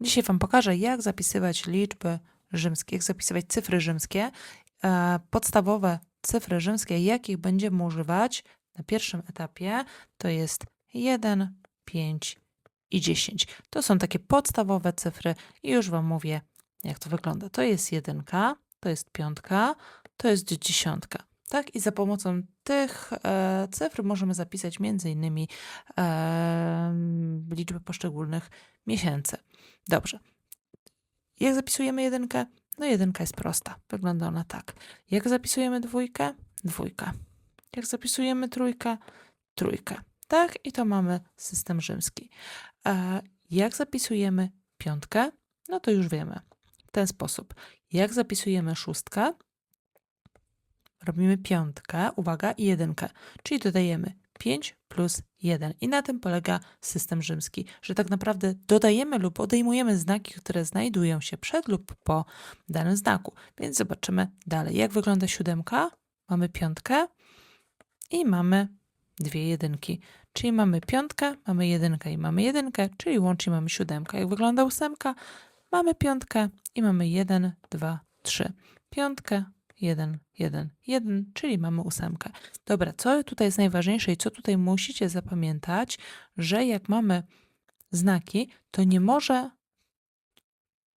Dzisiaj Wam pokażę, jak zapisywać liczby rzymskie, jak zapisywać cyfry rzymskie, e, podstawowe cyfry rzymskie, jakich będziemy używać na pierwszym etapie, to jest 1, 5 i 10. To są takie podstawowe cyfry i już Wam mówię, jak to wygląda. To jest jedynka, to jest piątka, to jest dziesiątka. Tak? I za pomocą tych e, cyfr możemy zapisać między innymi e, liczby poszczególnych miesięcy. Dobrze. Jak zapisujemy jedynkę? No jedynka jest prosta. Wygląda ona tak. Jak zapisujemy dwójkę? Dwójka. Jak zapisujemy trójkę? Trójkę. Tak? I to mamy system rzymski. A jak zapisujemy piątkę? No to już wiemy. W ten sposób. Jak zapisujemy szóstkę? Robimy piątkę, uwaga, i jedynkę. Czyli dodajemy 5 plus 1. I na tym polega system rzymski, że tak naprawdę dodajemy lub odejmujemy znaki, które znajdują się przed lub po danym znaku. Więc zobaczymy dalej. Jak wygląda siódemka? Mamy piątkę i mamy dwie jedynki. Czyli mamy piątkę, mamy jedynkę i mamy jedynkę, czyli łącznie mamy siódemkę. Jak wygląda ósemka? Mamy piątkę i mamy jeden, dwa, trzy. Piątkę, 1, 1, 1, czyli mamy ósemkę. Dobra, co tutaj jest najważniejsze i co tutaj musicie zapamiętać, że jak mamy znaki, to nie może,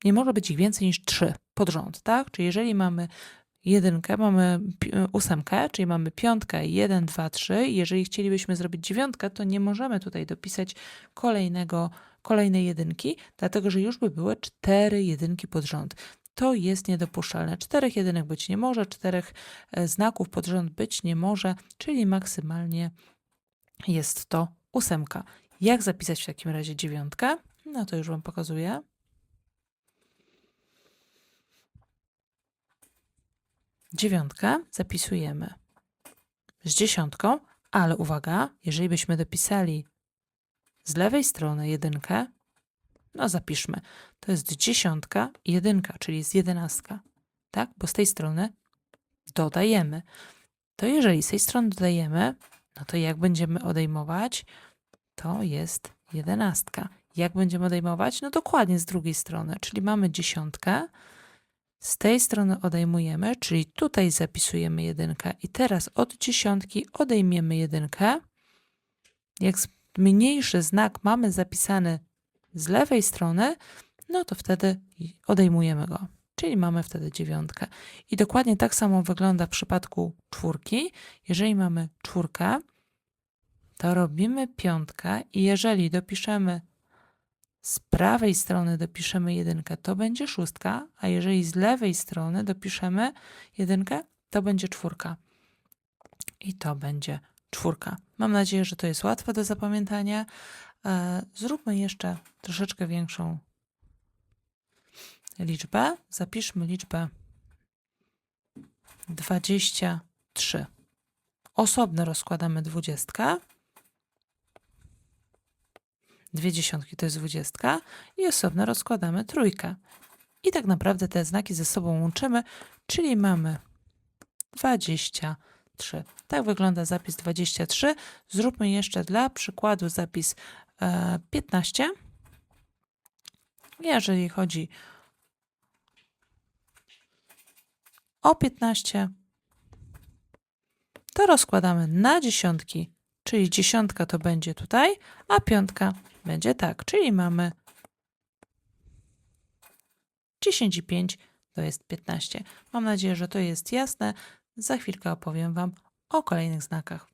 nie może być ich więcej niż 3 pod rząd, tak? Czyli jeżeli mamy jedynkę, mamy ósemkę, czyli mamy piątkę, 1, 2, 3. Jeżeli chcielibyśmy zrobić dziewiątkę, to nie możemy tutaj dopisać kolejnego, kolejnej jedynki, dlatego że już by były cztery jedynki pod rząd to jest niedopuszczalne. Czterech jedynek być nie może, czterech e, znaków pod rząd być nie może, czyli maksymalnie jest to ósemka. Jak zapisać w takim razie dziewiątkę? No to już Wam pokazuję. Dziewiątkę zapisujemy z dziesiątką, ale uwaga, jeżeli byśmy dopisali z lewej strony jedynkę, no zapiszmy. To jest dziesiątka i jedynka, czyli jest jedenastka. Tak? Bo z tej strony dodajemy. To jeżeli z tej strony dodajemy, no to jak będziemy odejmować? To jest jedenastka. Jak będziemy odejmować? No dokładnie z drugiej strony, czyli mamy dziesiątkę. Z tej strony odejmujemy, czyli tutaj zapisujemy jedynkę i teraz od dziesiątki odejmiemy jedynkę. Jak mniejszy znak mamy zapisany z lewej strony, no to wtedy odejmujemy go. Czyli mamy wtedy dziewiątkę. I dokładnie tak samo wygląda w przypadku czwórki. Jeżeli mamy czwórkę, to robimy piątkę i jeżeli dopiszemy z prawej strony dopiszemy jedynkę, to będzie szóstka, a jeżeli z lewej strony dopiszemy jedynkę, to będzie czwórka. I to będzie czwórka. Mam nadzieję, że to jest łatwe do zapamiętania. E, Zróbmy jeszcze troszeczkę większą liczbę. Zapiszmy liczbę 23. Osobno rozkładamy dwudziestkę. Dwie dziesiątki to jest dwudziestka i osobno rozkładamy trójkę. I tak naprawdę te znaki ze sobą łączymy, czyli mamy 23. Tak wygląda zapis 23. Zróbmy jeszcze dla przykładu zapis 15. Jeżeli chodzi o 15, to rozkładamy na dziesiątki, czyli dziesiątka to będzie tutaj, a piątka będzie tak, czyli mamy 10 i 5 to jest 15. Mam nadzieję, że to jest jasne. Za chwilkę opowiem Wam o kolejnych znakach.